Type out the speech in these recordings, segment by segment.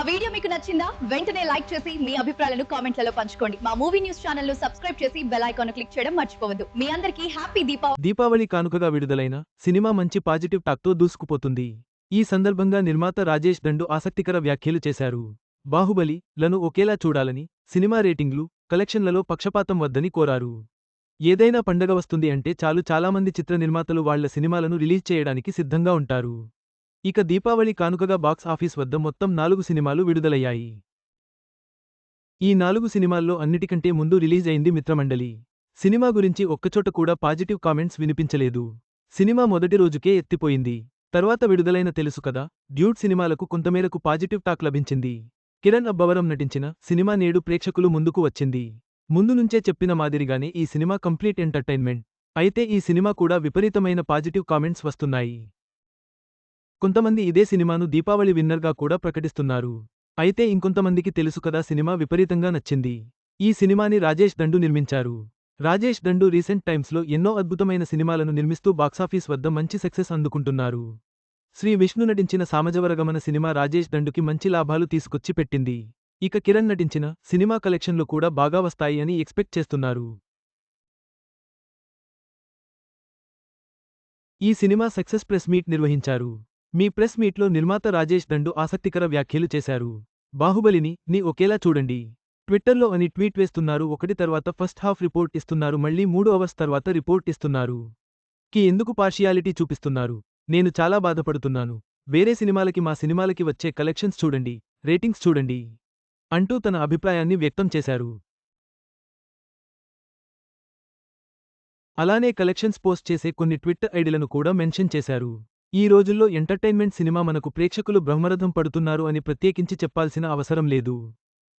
మా వీడియో మీకు నచ్చిందా? వెంటనే లైక్ చేసి మీ అభిప్రాయాలను కామెంట్లలో పంచుకోండి. మా మూవీ న్యూస్ ఛానల్ను సబ్స్క్రైబ్ చేసి బెల్ ఐకాన్ క్లిక్ చేయడం మర్చిపోవద్దు. మీ అందరికీ హ్యాపీ దీపావళి. దీపావళి కానుకగా విడుదలైన సినిమా మంచి పాజిటివ్ టాక్తో దూసుకుపోతుంది. ఈ సందర్భంగా నిర్మాత రాజేష్ దండు ఆసక్తికర వ్యాఖ్యలు చేశారు. బాహుబలి లను ఒకేలా చూడాలని సినిమా రేటింగ్లు కలెక్షన్లలో పక్షపాతం వద్దని కోరారు. ఏదైనా పండగ వస్తుంది అంటే చాలు చాలామంది చిత్ర నిర్మాతలు వాళ్ళ సినిమాలను రిలీజ్ చేయడానికి సిద్ధంగా ఉంటారు. ఇక దీపావళి కానుకగా బాక్స్ ఆఫీస్ వద్ద మొత్తం నాలుగు సినిమాలు విడుదలయ్యాయి. ఈ నాలుగు సినిమాల్లో అన్నిటికంటే ముందు రిలీజ్ అయింది మిత్రమండలి. సినిమా గురించి ఒక్కచోట కూడా పాజిటివ్ కామెంట్స్ వినిపించలేదు. సినిమా మొదటి రోజుకే ఎత్తిపోయింది. తర్వాత విడుదలైన తెలుసు కదా డ్యూట్ సినిమాలకు కొంతమేరకు పాజిటివ్ టాక్ లభించింది. కిరణ్ అబ్బవరం నటించిన సినిమా నేడు ప్రేక్షకులు ముందుకు వచ్చింది. ముందు నుంచే చెప్పిన మాదిరిగానే ఈ సినిమా కంప్లీట్ ఎంటర్టైన్మెంట్. అయితే ఈ సినిమా కూడా విపరీతమైన పాజిటివ్ కామెంట్స్ వస్తున్నాయి. కొంతమంది ఇదే సినిమాను దీపావళి విన్నర్గా కూడా ప్రకటిస్తున్నారు. అయితే ఇంకొంతమందికి తెలుసు కదా సినిమా విపరీతంగా నచ్చింది. ఈ సినిమాని రాజేష్ దండు నిర్మించారు. రాజేష్ దండు రీసెంట్ టైమ్స్లో ఎన్నో అద్భుతమైన సినిమాలను నిర్మిస్తూ బాక్సాఫీస్ వద్ద మంచి సక్సెస్ అందుకుంటున్నారు. శ్రీ విష్ణు నటించిన సామజవరగమన సినిమా రాజేష్ దండుకి మంచి లాభాలు తీసుకొచ్చి పెట్టింది. ఇక కిరణ్ నటించిన సినిమా కలెక్షన్లు కూడా బాగా వస్తాయి అని ఎక్స్పెక్ట్ చేస్తున్నారు. ఈ సినిమా సక్సెస్ ప్రెస్ మీట్ నిర్వహించారు. మీ ప్రెస్ మీట్లో నిర్మాత రాజేష్ దండు ఆసక్తికర వ్యాఖ్యలు చేశారు. బాహుబలిని ని ఒకేలా చూడండి. ట్విట్టర్లో అని ట్వీట్ వేస్తున్నారు. ఒకటి తర్వాత ఫస్ట్ హాఫ్ రిపోర్ట్ ఇస్తున్నారు. మళ్ళీ మూడు అవర్స్ తర్వాత రిపోర్ట్ ఇస్తున్నారు. కి ఎందుకు పార్షియాలిటీ చూపిస్తున్నారు? నేను చాలా బాధపడుతున్నాను. వేరే సినిమాలకి మా సినిమాలకి వచ్చే కలెక్షన్స్ చూడండి. రేటింగ్స్ చూడండి. అంటూ తన అభిప్రాయాన్ని వ్యక్తం చేశారు. అలానే కలెక్షన్స్ పోస్ట్ చేసే కొన్ని ట్విట్టర్ ఐడీలను కూడా మెన్షన్ చేశారు. ఈ రోజుల్లో ఎంటర్టైన్మెంట్ సినిమా మనకు ప్రేక్షకులు బ్రహ్మరథం పడుతున్నారు అని ప్రత్యేకించి చెప్పాల్సిన అవసరం లేదు.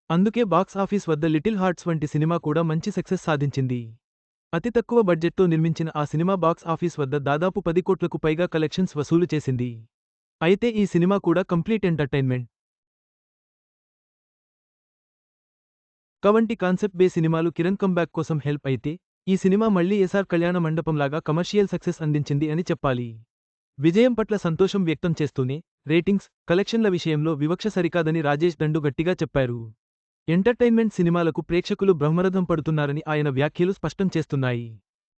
అందుకే బాక్స్ ఆఫీస్ వద్ద లిటిల్ హార్ట్స్ వంటి సినిమా కూడా మంచి సక్సెస్ సాధించింది. అతి తక్కువ బడ్జెట్తో నిర్మించిన ఆ సినిమా బాక్స్ ఆఫీస్ వద్ద దాదాపు పది కోట్లకు పైగా కలెక్షన్స్ వసూలు చేసింది. అయితే ఈ సినిమా కూడా కంప్లీట్ ఎంటర్టైన్మెంట్. కవంటి కాన్సెప్ట్ బే సినిమాలు కిరణ్ కంబ్యాక్ కోసం హెల్ప్ అయితే ఈ సినిమా మళ్ళీ ఎస్ఆర్ కళ్యాణ మండపంలాగా కమర్షియల్ సక్సెస్ అందించింది అని చెప్పాలి. విజయం పట్ల సంతోషం వ్యక్తం చేస్తూనే రేటింగ్స్ కలెక్షన్ల విషయంలో వివక్ష సరికాదని రాజేష్ దండు గట్టిగా చెప్పారు. ఎంటర్టైన్మెంట్ సినిమాలకు ప్రేక్షకులు బ్రహ్మరథం పడుతున్నారని ఆయన వ్యాఖ్యలు స్పష్టం చేస్తున్నాయి.